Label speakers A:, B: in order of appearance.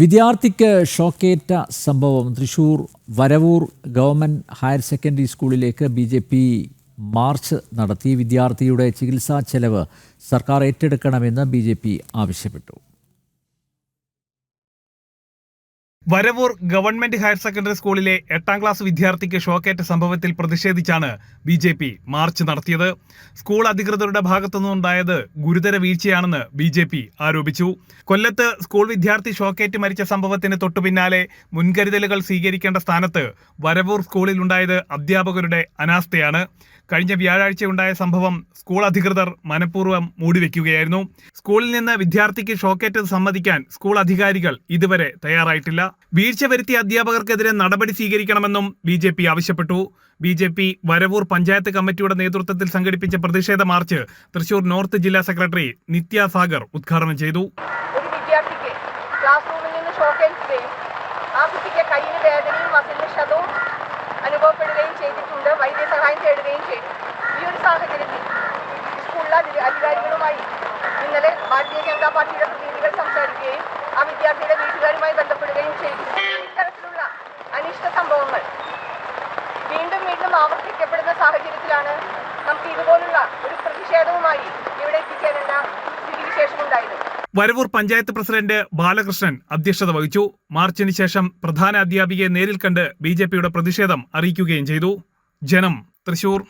A: വിദ്യാർത്ഥിക്ക് ഷോക്കേറ്റ സംഭവം Thrissur Varavoor government higher secondary സ്കൂളിലേക്ക് ബി ജെ പി മാർച്ച് നടത്തി. വിദ്യാർത്ഥിയുടെ ചികിത്സാ ചെലവ് സർക്കാർ ഏറ്റെടുക്കണമെന്ന് ബി ജെ പി ആവശ്യപ്പെട്ടു.
B: വരവൂർ ഗവൺമെന്റ് ഹയർ സെക്കൻഡറി സ്കൂളിലെ എട്ടാം ക്ലാസ് വിദ്യാർത്ഥിക്ക് ഷോക്കേറ്റ സംഭവത്തിൽ പ്രതിഷേധിച്ചാണ് ബി ജെ പി മാർച്ച് നടത്തിയത്. സ്കൂൾ അധികൃതരുടെ ഭാഗത്തുനിന്നുണ്ടായത് ഗുരുതര വീഴ്ചയാണെന്ന് ബി ജെ പി ആരോപിച്ചു. കൊല്ലത്ത് സ്കൂൾ വിദ്യാർത്ഥി ഷോക്കേറ്റ് മരിച്ച സംഭവത്തിന് തൊട്ടുപിന്നാലെ മുൻകരുതലുകൾ സ്വീകരിക്കേണ്ട സ്ഥാനത്ത് വരവൂർ സ്കൂളിലുണ്ടായത് അധ്യാപകരുടെ അനാസ്ഥയാണ്. കഴിഞ്ഞ വ്യാഴാഴ്ച ഉണ്ടായ സംഭവം സ്കൂൾ അധികൃതർ മനഃപൂർവം മൂടിവെക്കുകയായിരുന്നു. സ്കൂളിൽ നിന്ന് വിദ്യാർത്ഥിക്ക് ഷോക്കേറ്റത് സമ്മതിക്കാൻ സ്കൂൾ അധികാരികൾ ഇതുവരെ തയ്യാറായിട്ടില്ല. വീഴ്ച വരുത്തിയ അധ്യാപകർക്കെതിരെ നടപടി സ്വീകരിക്കണമെന്നും ബി ജെ പി ആവശ്യപ്പെട്ടു. B J P Varavoor panchayat കമ്മിറ്റിയുടെ നേതൃത്വത്തിൽ സംഘടിപ്പിച്ച പ്രതിഷേധ മാർച്ച് തൃശൂർ നോർത്ത് ജില്ലാ സെക്രട്ടറി നിത്യ സാഗർ ഉദ്ഘാടനം ചെയ്തു.
C: ക്ലാസ് റൂമിൽ നിന്ന് ഷോക്കേറ്റ് ആ കുട്ടിക്ക് കയ്യിൽ വേദനയും മസിലിന് ക്ഷതവും ചെയ്തിട്ടുണ്ട്. വൈദ്യസഹായം തേടുകയും ചെയ്തു. ഈ ഒരു സാഹചര്യത്തിൽ സ്കൂളിലെ അധി- അധികാരികളുമായി ഇന്നലെ ഭാരതീയ ജനതാ പാർട്ടിയുടെ പ്രതിനിധികൾ സംസാരിക്കുകയും ആ വിദ്യാർത്ഥിയുടെ വീട്ടുകാരുമായി ബന്ധപ്പെടുകയും ചെയ്തു. ഇത്തരത്തിലുള്ള അനിഷ്ട സംഭവങ്ങൾ വീണ്ടും വീണ്ടും ആവർത്തിക്കപ്പെടുന്ന സാഹചര്യത്തിലാണ് നമുക്ക് ഇതുപോലുള്ള ഒരു പ്രതിഷേധവുമായി ഇവിടെ എത്തിച്ചേരേണ്ട സ്ഥിതിവിശേഷമുണ്ടായത്
B: വരവൂർ പഞ്ചായത്ത് പ്രസിഡന്റ് ബാലകൃഷ്ണൻ അധ്യക്ഷത വഹിച്ചു. മാർച്ചിന് ശേഷം പ്രധാന അധ്യാപികയെ നേരിൽ കണ്ട് ബി പ്രതിഷേധം അറിയിക്കുകയും ചെയ്തു. ജനം തൃശൂർ.